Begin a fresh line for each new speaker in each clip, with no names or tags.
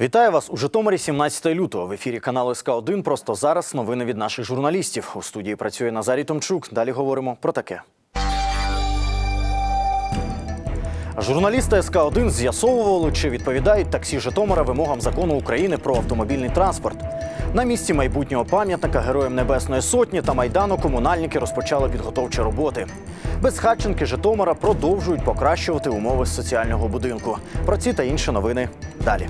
Вітаю вас у Житомирі 17 лютого. В ефірі каналу СК 1 Просто зараз новини від наших журналістів. У студії працює Назарій Томчук. Далі говоримо про таке. Журналісти СК 1 з'ясовували, чи відповідають таксі Житомира вимогам закону України про автомобільний транспорт. На місці майбутнього пам'ятника Героям Небесної Сотні та Майдану комунальники розпочали підготовчі роботи. Безхатченки Житомира продовжують покращувати умови соціального будинку. Про ці та інші новини далі.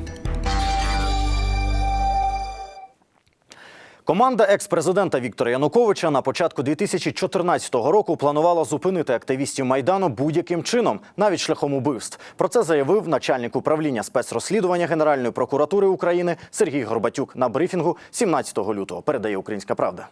Команда екс-президента Віктора Януковича на початку 2014 року планувала зупинити активістів майдану будь-яким чином, навіть шляхом убивств. Про це заявив начальник управління спецрозслідування Генеральної прокуратури України Сергій Горбатюк на брифінгу 17 лютого. Передає Українська Правда.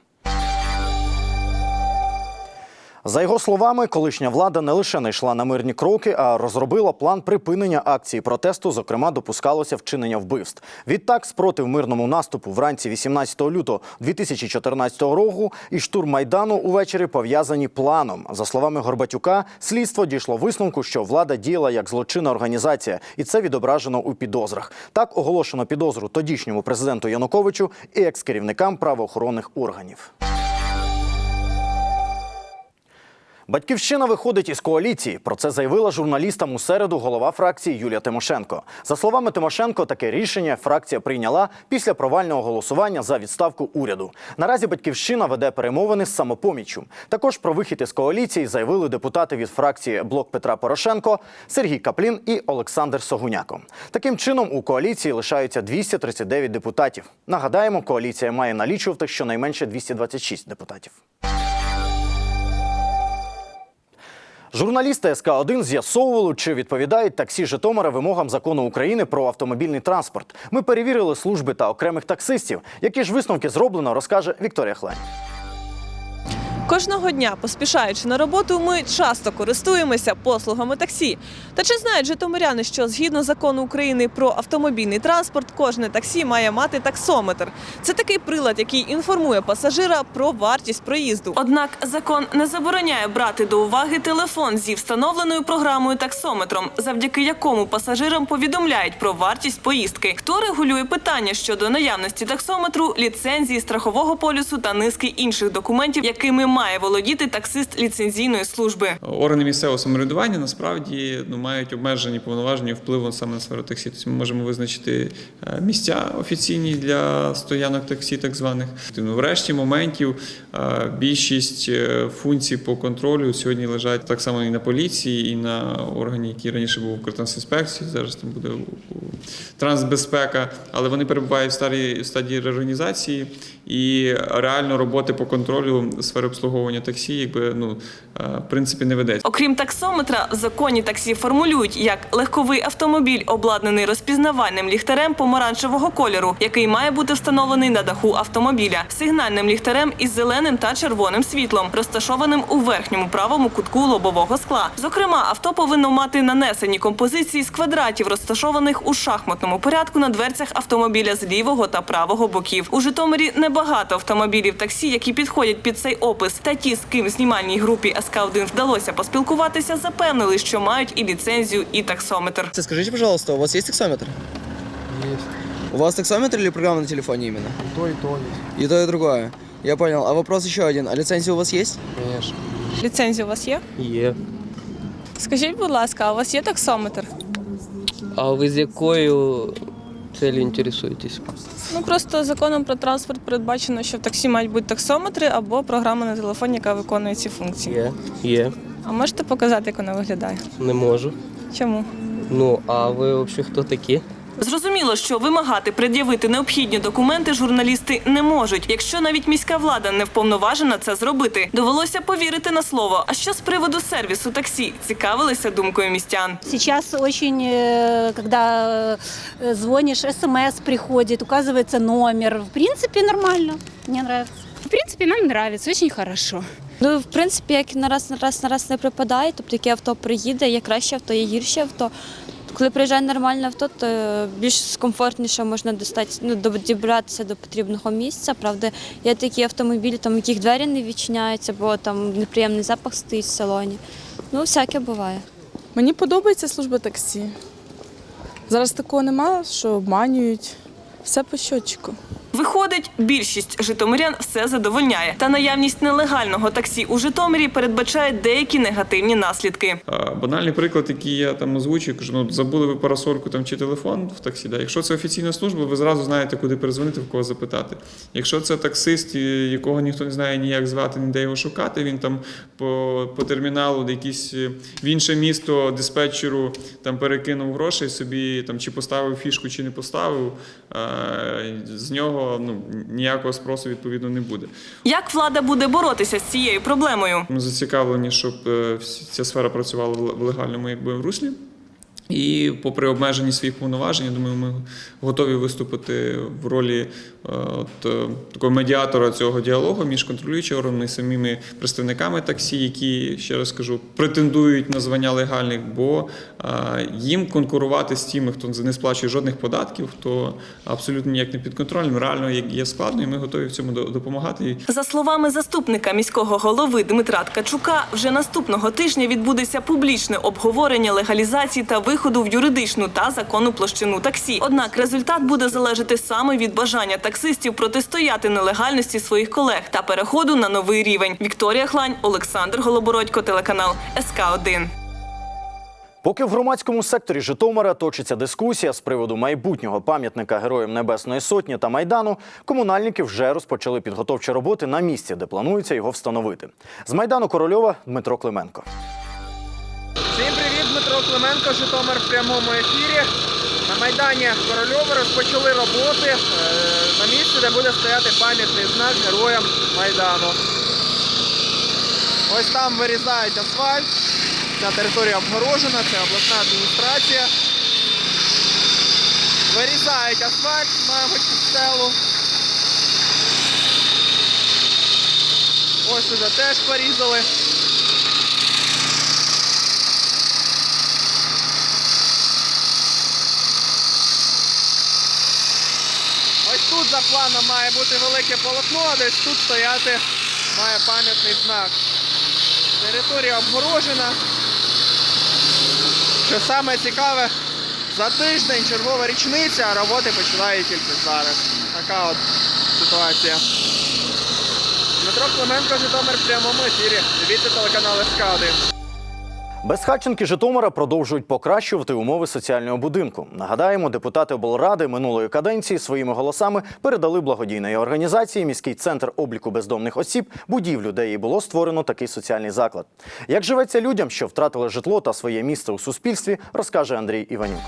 За його словами, колишня влада не лише не йшла на мирні кроки, а розробила план припинення акції протесту. Зокрема, допускалося вчинення вбивств. Відтак, спротив мирному наступу вранці 18 лютого 2014 року і штурм майдану увечері пов'язані планом. За словами Горбатюка, слідство дійшло висновку, що влада діяла як злочинна організація, і це відображено у підозрах. Так оголошено підозру тодішньому президенту Януковичу і екс-керівникам правоохоронних органів. Батьківщина виходить із коаліції. Про це заявила журналістам у середу голова фракції Юлія Тимошенко. За словами Тимошенко, таке рішення фракція прийняла після провального голосування за відставку уряду. Наразі батьківщина веде перемовини з самопоміччю. Також про вихід із коаліції заявили депутати від фракції Блок Петра Порошенко, Сергій Каплін і Олександр Согуняко. Таким чином у коаліції лишаються 239 депутатів. Нагадаємо, коаліція має налічувати щонайменше 226 депутатів. Журналісти СК 1 з'ясовували, чи відповідають таксі Житомира вимогам закону України про автомобільний транспорт. Ми перевірили служби та окремих таксистів. Які ж висновки зроблено, розкаже Вікторія Хлань.
Кожного дня, поспішаючи на роботу, ми часто користуємося послугами таксі. Та чи знають житомиряни, що згідно закону України про автомобільний транспорт, кожне таксі має мати таксометр? Це такий прилад, який інформує пасажира про вартість проїзду. Однак закон не забороняє брати до уваги телефон зі встановленою програмою таксометром, завдяки якому пасажирам повідомляють про вартість поїздки. Хто регулює питання щодо наявності таксометру, ліцензії, страхового полюсу та низки інших документів, якими має володіти таксист ліцензійної служби.
Органи місцевого самоврядування насправді ну, мають обмежені повноваження впливу саме на сферу таксі. Тобто ми можемо визначити е, місця офіційні для стоянок таксі, так званих. Ну, врешті моментів е, більшість е, функцій по контролю сьогодні лежать так само і на поліції, і на органі, які раніше був Укртрансінспекції, зараз там буде трансбезпека, але вони перебувають в старій стадії реорганізації і реально роботи по контролю сфери обслуговування таксі, якби ну е, в принципі не ведеться.
Окрім таксометра, в законі таксі формулюють як легковий автомобіль, обладнаний розпізнавальним ліхтарем помаранчевого кольору, який має бути встановлений на даху автомобіля, сигнальним ліхтарем із зеленим та червоним світлом, розташованим у верхньому правому кутку лобового скла. Зокрема, авто повинно мати нанесені композиції з квадратів, розташованих у шахматному порядку на дверцях автомобіля з лівого та правого боків. У Житомирі небагато автомобілів таксі, які підходять під цей опис. Та ті, з ким знімальній групі СК1 вдалося поспілкуватися, запевнили, що мають і ліцензію, і таксометр.
Скажите, пожалуйста, у вас есть таксометр?
Есть.
У вас таксометр или программа на телефоне именно?
И то, и то есть.
И то, и другое. Я понял. А вопрос еще один. А лицензия у вас есть?
Конечно.
Ліцензія у вас є?
Є.
Скажіть, будь ласка, а у вас є таксометр?
А ви з якою целью інтересуєтесь?
Ну просто законом про транспорт передбачено, що в таксі мають бути таксометри або програма на телефоні, яка виконує ці функції.
Є. Є.
А можете показати, як вона виглядає?
Не можу.
Чому?
Ну, а ви взагалі хто такі?
Зрозуміло, що вимагати пред'явити необхідні документи журналісти не можуть, якщо навіть міська влада не вповноважена це зробити. Довелося повірити на слово. А що з приводу сервісу таксі цікавилися думкою містян?
Сейчас очень, э, когда э, звонишь, смс приходит, указывается номер. В принципе, нормально. Мне нравится.
В принципе, нам нравится, очень хорошо.
Ну, в принципі, як на раз на раз на раз не припадає, тобто яке авто приїде, є краще авто, є гірше авто. коли приїжджає нормальне авто, то більш комфортніше можна достати, ну, добратися до потрібного місця. Правда, є такі автомобілі, там, яких двері не відчиняються, бо там неприємний запах стоїть в салоні. Ну, всяке буває.
Мені подобається служба таксі.
Зараз такого нема, що обманюють. Все по щотчику.
Виходить, більшість житомирян все задовольняє. Та наявність нелегального таксі у Житомирі передбачає деякі негативні наслідки.
Банальний приклад, який я там озвучую, кажу, ну забули ви парасольку там чи телефон в таксі. Да? Якщо це офіційна служба, ви зразу знаєте, куди перезвонити, в кого запитати. Якщо це таксист, якого ніхто не знає ніяк звати, ніде його шукати, він там по, по терміналу, де якісь е, в інше місто диспетчеру там перекинув грошей собі, там чи поставив фішку, чи не поставив, з нього ну, ніякого спросу відповідно не буде.
Як влада буде боротися з цією проблемою?
Ми зацікавлені, щоб е, ця сфера працювала в легальному якби, руслі. І попри обмежені своїх повноважень, я думаю, ми готові виступити в ролі от, е, такого медіатора цього діалогу між контролюючим органом і самими представниками таксі, які, ще раз кажу, претендують на звання легальних, бо їм конкурувати з тими, хто не сплачує жодних податків, хто абсолютно ніяк не підконтрольним, реально є- складно, і ми готові в цьому до- допомагати.
За словами заступника міського голови Дмитра Ткачука, вже наступного тижня відбудеться публічне обговорення легалізації та виходу в юридичну та законну площину таксі. Однак результат буде залежати саме від бажання таксистів протистояти нелегальності своїх колег та переходу на новий рівень. Вікторія Хлань, Олександр Голобородько, телеканал СК 1
Поки в громадському секторі Житомира точиться дискусія з приводу майбутнього пам'ятника Героям Небесної Сотні та Майдану, комунальники вже розпочали підготовчі роботи на місці, де планується його встановити. З Майдану Корольова Дмитро Клименко.
Всім привіт, Дмитро Клименко, Житомир в прямому ефірі. На Майдані Корольова розпочали роботи е, на місці, де буде стояти пам'ятний знак героям Майдану. Ось там вирізають асфальт. Ця територія обгорожена, це обласна адміністрація. Вирізають асфальт, мабуть, під стелу. Ось уже теж порізали. Планом має бути велике полотно, а десь тут стояти має пам'ятний знак. Територія обгорожена. Що саме цікаве, за тиждень чергова річниця, а роботи починають тільки зараз. Така от ситуація. Дмитро Клименко, Житомир в прямому ефірі. Дивіться телеканал СК 1.
Безхатченки Житомира продовжують покращувати умови соціального будинку. Нагадаємо, депутати облради минулої каденції своїми голосами передали благодійної організації міський центр обліку бездомних осіб будівлю, де і було створено такий соціальний заклад. Як живеться людям, що втратили житло та своє місце у суспільстві, розкаже Андрій Іванюк.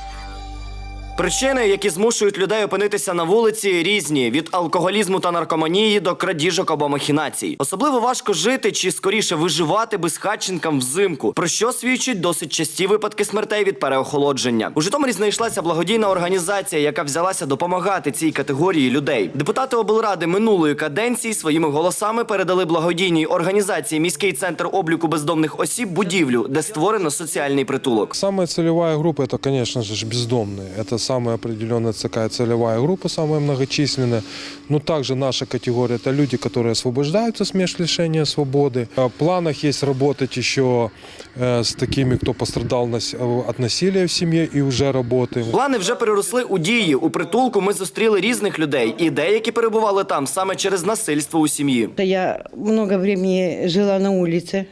Причини, які змушують людей опинитися на вулиці, різні від алкоголізму та наркоманії до крадіжок або махінацій. Особливо важко жити чи скоріше виживати безхатченкам взимку, про що свідчать досить часті випадки смертей від переохолодження. У Житомирі знайшлася благодійна організація, яка взялася допомагати цій категорії людей. Депутати облради минулої каденції своїми голосами передали благодійній організації міський центр обліку бездомних осіб будівлю, де створено соціальний притулок.
Самая целевая группа это, конечно же, ж, бездомные. Это самая определенная такая целевая группа, самая многочисленная. Но также наша категория это люди, которые освобождаются с мест лишения свободы. А В планах есть работать еще э, с такими, кто пострадал нас- э, от насилия в семье и уже работаем.
Плани вже переросли у дії. У притулку ми зустріли різних людей, і деякі перебували там саме через насильство у сім'ї.
Я много времени жила на улице.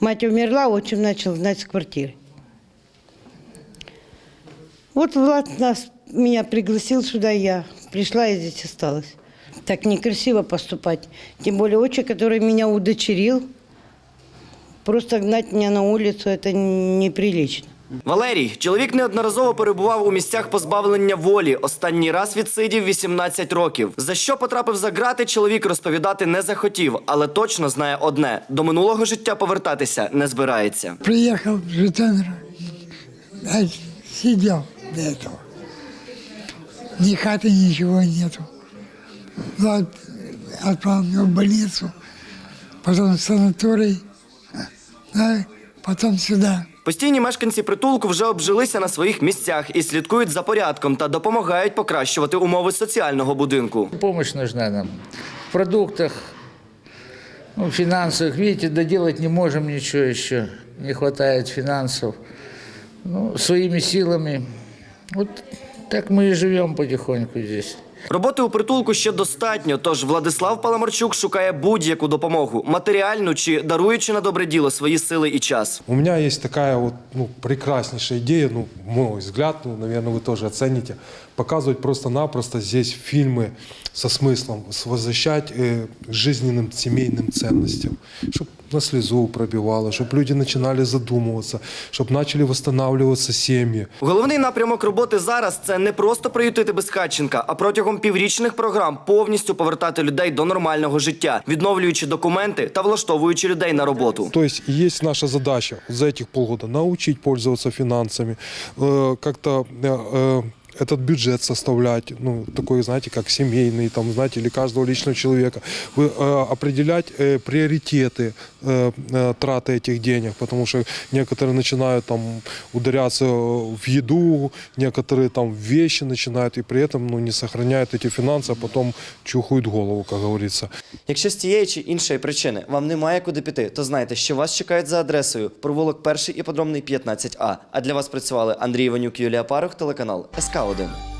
Мать умерла, отчим начал знать с квартиры. Вот Влад нас, меня пригласил сюда, я пришла и здесь осталась. Так некрасиво поступать. Тем более отчим, который меня удочерил. Просто гнать меня на улицу, это неприлично.
Валерій, чоловік неодноразово перебував у місцях позбавлення волі. Останній раз відсидів 18 років. За що потрапив за грати, чоловік розповідати не захотів, але точно знає одне: до минулого життя повертатися не збирається.
Приехал в Житомир, а сидел до этого. Ни хаты, ничего нету. Влад отправил меня в больницу, потом в санаторий, а потом сюда.
Постійні мешканці притулку вже обжилися на своїх місцях і слідкують за порядком та допомагають покращувати умови соціального будинку.
Помощь нужна нам в продуктах, ну, финансовых. Видите, доделать не можем ничего еще, не хватает финансов. Ну, своими силами Вот так мы и живем потихоньку здесь.
Роботи у притулку ще достатньо, тож Владислав Паламарчук шукає будь-яку допомогу, матеріальну чи даруючи на добре діло свої сили і час.
У меня есть такая вот ну, прекраснейшая идея, ну, мой взгляд, ну, наверное, вы тоже оцените, показывать просто-напросто здесь фильмы со смыслом с- возвращать э, жизненным семейным ценностям, чтобы на слезу пробивало, чтобы люди начинали задумываться, чтобы начали восстанавливаться семьи.
Головний напрямок роботи зараз це не просто приютити безхатченка, а протягом піврічних програм повністю повертати людей до нормального життя, відновлюючи документи та влаштовуючи людей на роботу.
То есть и есть наша задача за этих полгода научить пользоваться финансами, э, как-то э, э, этот бюджет составлять, ну, такой, знаете, как семейный, там, знаете, или каждого личного человека, Вы, э, определять э, приоритеты э, э, траты этих денег, потому что некоторые начинают там ударяться в еду, некоторые там в вещи начинают, и при этом, ну, не сохраняют эти финансы, а потом чухают голову, как говорится.
Якщо з тієї чи іншої причини вам немає куди піти, то знайте, що вас чекають за адресою провулок 1 і подробний 15А. А для вас працювали Андрій Іванюк, Юлія Парух, телеканал СК 1